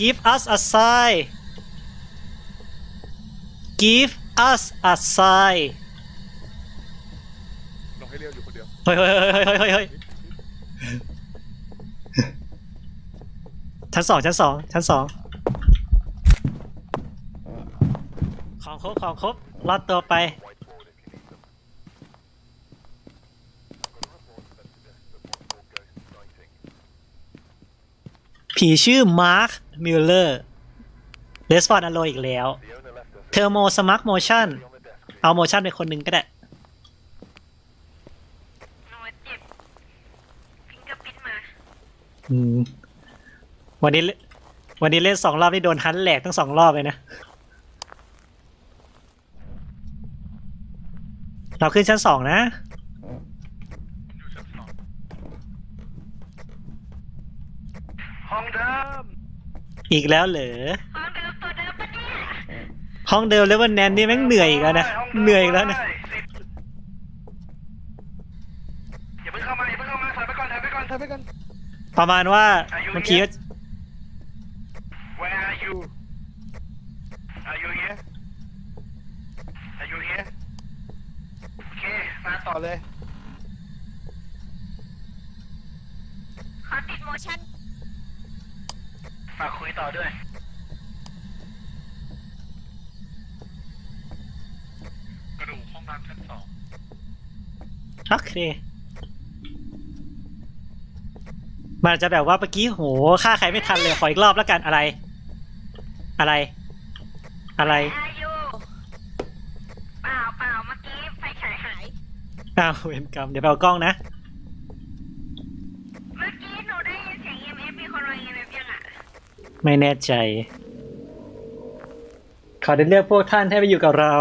give us a sign give us a sign ลองให้เรียวอยู่คนเดียวเฮ้ยเฮ้ยเฮ้ยเฮ้ยเฮ้ยเฮ้ยชั้นสองชั้นสองชั้นสองของครบของครบรอดตัวไป ผีชื่อมาร์ค มิลเลอร์เรสปอนอโลอีกแล้ว เทอร์โมสมาร์ t โมชั่น เอาโมชั่นไปคนหนึ่งก็ได้ หนูเจ็บพิงกระปิดมา อืม วันนี้เล่นวันนี้เล่นสองรอบนี่โดนฮันแหลกทั้งสองรอบเลยนะ เราขึ้นชั้นสองนะอยู่ชั้นสองห้องเดิม อีกแล้วเหรอห้องเดิมตัวเดิมปะเนี่ยห้องเดิมแล้ววันแนนนี่แม่งเหนื่อยอีกแล้วนะห้งดิมเหนื่อยอีกแล้วนะสิบอย่าเพิ่งเข้ามาอย่าเพิ่งเข้ามาถอยไปก่อนถอยไปก่อนถอยไปก่อนประมาณว่าอายุบางทีก็ Where are you Are you here Are you here โอเคมาต่อเลยขอติดโมชั่น มาคุยต่อด้วย กระดูกห้องน้ำชั้นสองโอเค มันอาจจะแบบว่าเมื่อกี้โหฆ่าใครไม่ทันเลยขออีกรอบแล้วกันอะไร อะไร อะไรอายุเปล่าเปล่าเมื่อกี้ไฟฉายหาย อ้าวเวรกรรมเดี๋ยวไปเอากล้องนะ เมื่อกี้หนูได้ยินเสียง EMF มีคนรอ EMF ยังอะ ไม่แน่ใจ ขอได้เลือกพวกท่านให้ไปอยู่กับเรา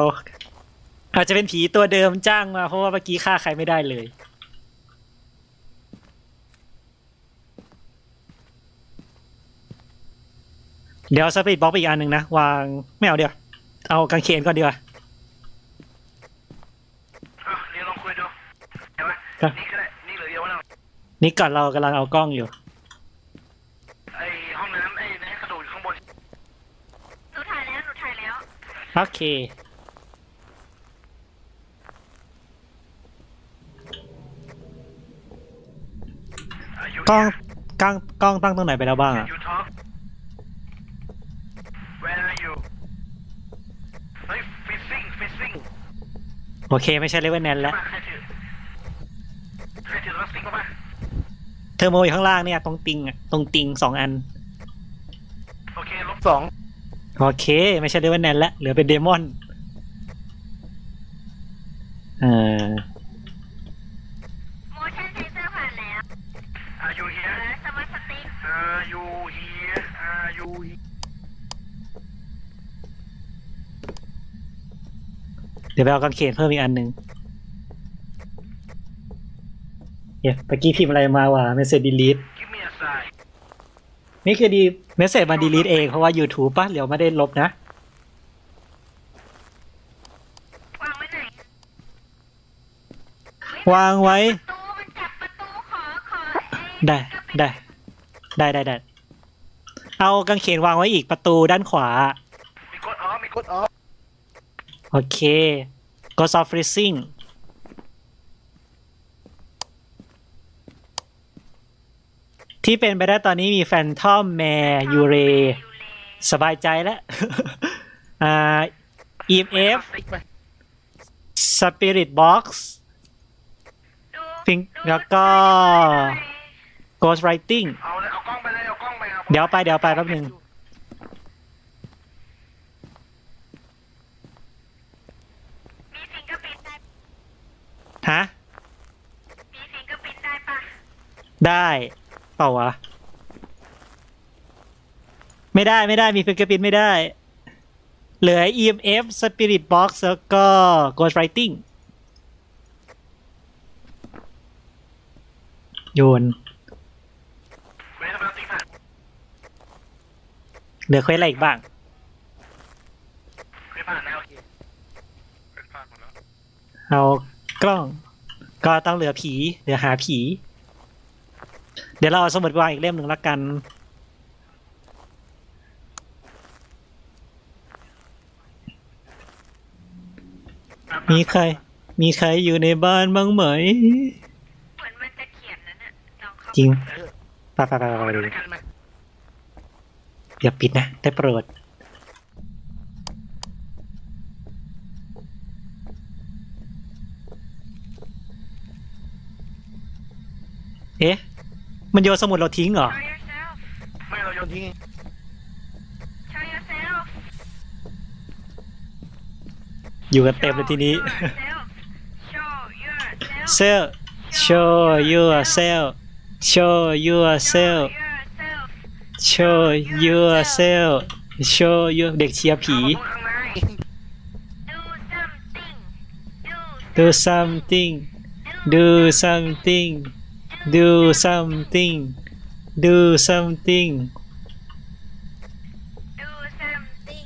อาจจะเป็นผีตัวเดิมจ้างมา เพราะว่าเมื่อกี้ฆ่าใครไม่ได้เลย เดี๋ยวสปีดบล็อกไปอีกอันหนึ่งนะ วางไม่เอาเดี๋ยว เอากางเขนก่อนดีกว่าอะเดี๋ยวลองคุยดูเดี๋ยวไว้ครับนี่ก็ได้นี่เหลือเดียวนะนี่ก่อนเรากำลังเอากล้องอยู่ ไอห้องน้ำไอ้ในกระดูกอยู่ข้างบน หนูถ่ายแล้วหนูถ่ายแล้ว โอเค Are you กล้อง here? กล้องกล้องตั้งตรงไหนไปแล้วบ้างอะ You talk Where are you เฮ้ย fishing fishing โอเค ไม่ใช่เลเวลแนนแล้วมาใครถือใครถือรถสิงเข้ามาเทอร์โมอยู่ข้างล่างเนี่ย ตรงติงอะตรงติงสองอันโอเคลบสอง โอเค ไม่ใช่เลเวลแนนแล้วเหลือเป็นเดมอนเอ่อ motion sensor ผ่านแล้ว Are you เอ here อสมาร์ทสติ๊ก Are you here Are you here เดี๋ยวไปเอากางเขนเพิ่มอีกอันหนึ่งเดี๋ยวเมื่อกี้พิมพ์อะไรมาวะเมสเซจดีลีท Give me a sign นี่คือดีเมสเซจมาดีลีทเองเพราะว่า YouTube ป่ะเดี๋ยวไม่ได้ลบนะ วางไว้ไหนวางไว้ประตูมันจับประตูขอขออ้ได้ ได้ ได้ได้ได้เอากางเขนวางไว้อีกประตูด้านขวา มีกดออฟมีกดออฟโอเค Ghost of Freezing ที่เป็นไปได้ตอนนี้มีแฟนทอมแมร์ยูเร สบายใจแล้วอ่า EMF ติ๊กไป Spirit Box ดู Pink ดูแล้วก็ดู Ghost Writing เอาเลยเอากล้องไปเลยเอากล้องไปอาเดี๋ยวไปเดี๋ยวไปแป๊บหนึ่งมีฟิงเกอร์พินได้ฮะมีฟิงเกอร์พินได้ปะได้ เปล่าวะ ไม่ได้ไม่ได้มีฟิงเกอร์พินไม่ได้ เหลือ EMF Spirit Box แล้วก็ Ghost Writing โยนเว้ยติ๊กมาเหลือเควสอะไรอีกบ้างไม่ผ่านนะโอเคเป็นพลาดหมดแล้วเอากล้อง ก็ต้องเหลือผี เหลือหาผี เดี๋ยวเราสมุดวางอีกเล่มหนึ่งละกัน มีใคร มีใครอยู่ในบ้านบ้างไหม เหมือนมันจะเขียนนั้นน่ะงเข้าจริงไปไปไปไปไปดูอย่าปิดนะ ได้โปรด เอ๊ะ มันโยนสมุดเราทิ้งเหรอ Show yourself ไม่เราโยนทิ้ง Show yourself อยู่กันเต็มเลยทีนี้ Show yourself Show yourself show yourself show yourself show yourself show you เด็กเชียร์ผีข้างใน Do something do something do something do something do something Do something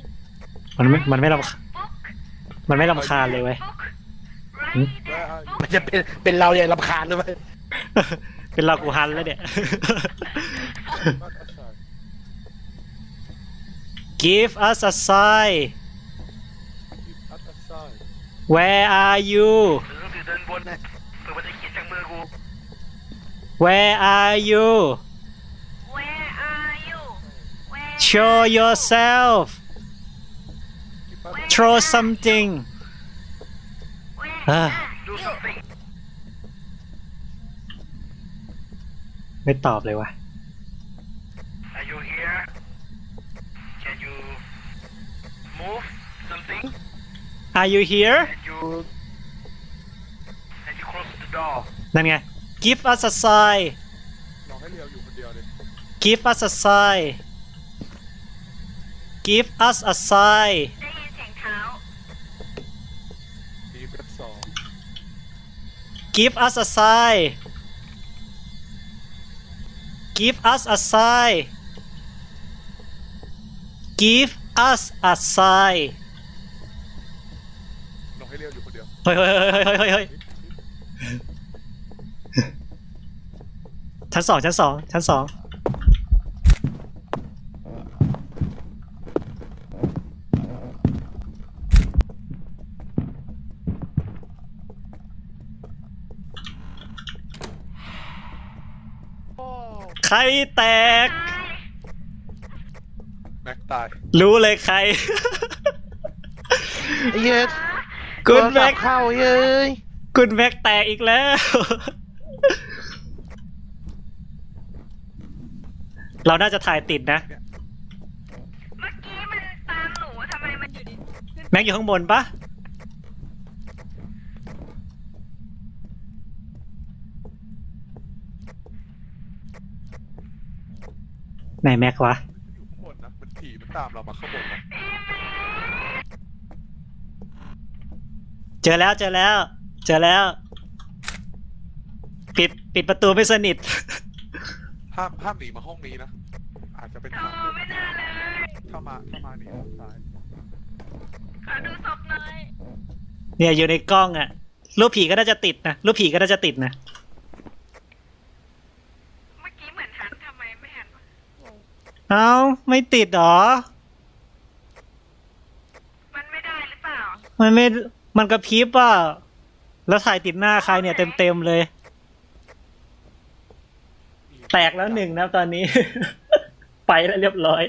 มันไม่ มันไม่รำคาญ Book มันไม่รำคาญเลยเว้ย Book หืม Write that book มันจะเป็นเป็นเราเนี่ยรำคาญหรือไม่เป็นเรากูฮันแล้วเนี่ย Not outside give us a sign Keep us aside where are you หรือถือเดินบนนะ where are you Where are you Where show yourself Keep us throw something Where อ่า are ดู you สัมติง ไม่ตอบเลยวะ Are you here Can you move something are you here Can you Can you close the door นั่นไง give us a sign ลองให้เรียวอยู่คนเดียวเลย give us a sign give us a sign ได้ยินเสียงเท้า ดีเบสสอง give us a sign give us a sign give us a sign ลองให้เรียวอยู่คนเดียว เฮ้ยเฮ้ยเฮ้ยเฮ้ยเฮ้ยเฮ้ย ชั้นสองชั้นสองชั้นสองโอ้ใครแตก แม็กตายรู้เลยใคร ไอ้เหี้ยกุณโทรศัแม็พกท์เข้าเย้ย คุณแม็กแตกอีกแล้ว เราน่าจะถ่ายติดนะ เมื่อกี้มันตามหนูทำไมมันอยู่ดีแม็กอยู่ข้างบนปะไหนแม็กวะ อยู่ข้างบนนะมันผีมันตามเรามาข้างบนนะเจอแล้วเจอแล้ว เจอแล้ว ปิดปิดประตูไม่สนิท ห้ามห้ามหนีมาห้องนี้นะ อาจจะเป็นโอ้ทางไม่น่าเลยถ้ามาถ้ามาหนีทางซ้ายขอดูศพหน่อยเนี่ยอยู่ในกล้องอะรูปผีก็น่าจะติดนะรูปผีก็น่าจะติดนะเมื่อกี้เหมือนหันทำไมไม่หันวะเอ้าไม่ติดหรอมันไม่ได้หรือเปล่ามันไม่มันกระพริบอะแล้วถ่ายติดหน้าใครเนี่ยเต็มๆเลย แตกแล้วหนึ่งนะตอนนี้ ไปแล้วเรียบร้อย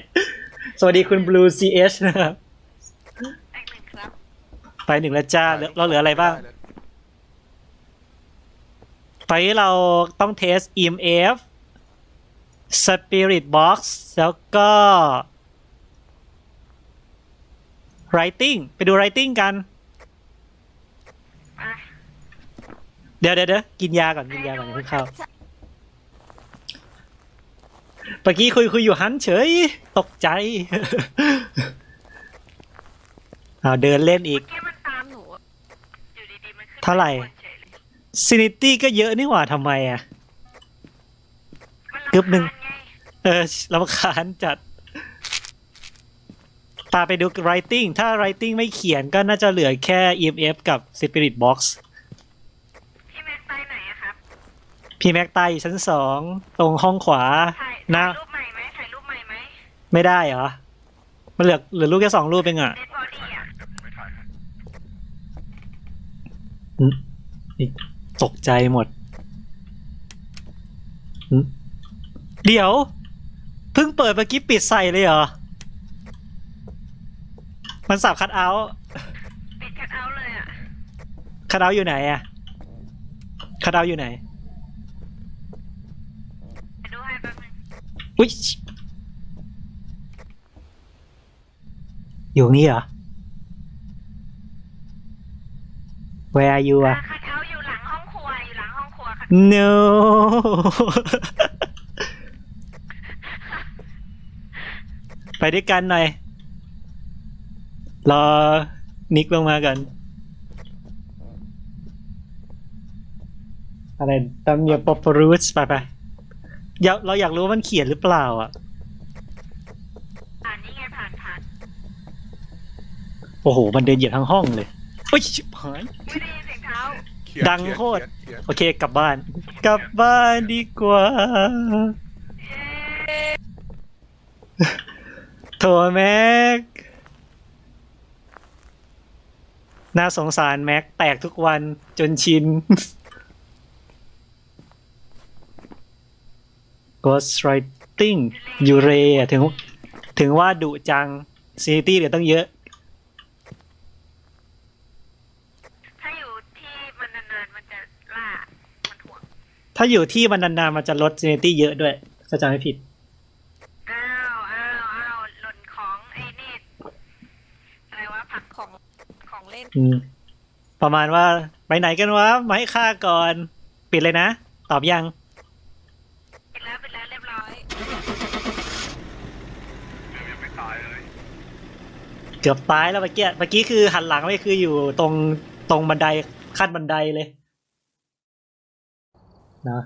สวัสดีคุณ Blue CH นะครับแตกหนึ่งครับไปหนึ่งแล้วจ้าเหลือเราเหลืออะไรบ้างด้เลยตอนนี้เราต้องเทส EMF Spirit Box แล้วก็ Writing ไปดู Writing กันไปเดี๋ยวเดี๋ยวเดี๋ยวกินยาก่อน กินยาก่อนอย่าเพิ่งเข้า เมื่อกี้คุยคุยอยู่หันเฉย ตกใจเอาวเดินเล่นอีก เมื่อกี้มันตามหนูอะอยู่ดีๆมันขึ้นเท่าไหร่ปบนเฉยเลยซินิตี้ก็เยอะนี่หว่าทำไมอะ มันกึ๊บหนึ่งรำคาญไงเออรำคาญจัดตาไปดู writing ถ้า writing ไม่เขียนก็น่าจะเหลือแค่ EMF กับ Spirit Box พี่แม็กไปไหนอะครับพี่แม็กตายอยู่ชั้นสอง ตรงห้องขวาถ่ายนะถ่ายรูปใหม่ไหมถ่ายรูปใหม่ไหมไม่ได้เหรอ มันเหลือเหลือรูปแค่สองรูปเองอะ เดดบอดี้อะเดี๋ยวผมไปถ่ายให้อืมอีกตกใจหมดอืมเดี๋ยว เพิ่งเปิดเมื่อกี้ปิดใส่เลยเหรอ มันสับคัดเอาท์ปิดคัทเอาท์เลยอะคัดเอาท์อยู่ไหนอะคัดเอาท์อยู่ไหน ไปดูให้แป๊บนึง อุ้ยอยู่นี่เหรอ Where are you อะอะคัทเอาท์อยู่หลังห้องครัวอยู่หลังห้องครัวค่ะ No ไปด้วยกันหน่อย รอ นิกลงมากัน อะไรตำเนียปอปรูสไปไป อยากเราอยากรู้ว่ามันเขียนหรือเปล่าอะ ผ่านนี่ไงผ่านผ่านโอ้โห มันเดินเหยียบทั้งห้องเลยโอ้ยชิบหาย ไม่ได้ยินเสียงเท้าเขียนดังโคตร เขียนโอเค กลับบ้าน กลับบ้านดีกว่าเย้โถแม็ก น่าสงสารแม็ก แตกทุกวันจนชิน Ghostwriting ยูเรอะถึง ถึงว่าดุจังซีนิตี้เหลือตั้งเยอะ ถ้าอยู่ที่มันนานๆมันจะล่า มันถ่วงถ้าอยู่ที่มันนานๆมันจะลดซีนิตี้เยอะด้วยถ้าจำไม่ผิด อ้าวอ้าวอ้าวหล่นของไอ้นี่อะไรวะผักของของเล่น อืม ประมาณว่าไปไหนกันวะมาให้ฆ่าก่อน ปิดเลยนะ ตอบยัง ปิดแล้วปิดแล้วเรียบร้อย ยังไม่ตายเลย เกือบตายแล้วเมื่อกี้เมื่อกี้คือหันหลังไม่คืออยู่ตรงตรงบันไดขั้นบันไดเลย นะ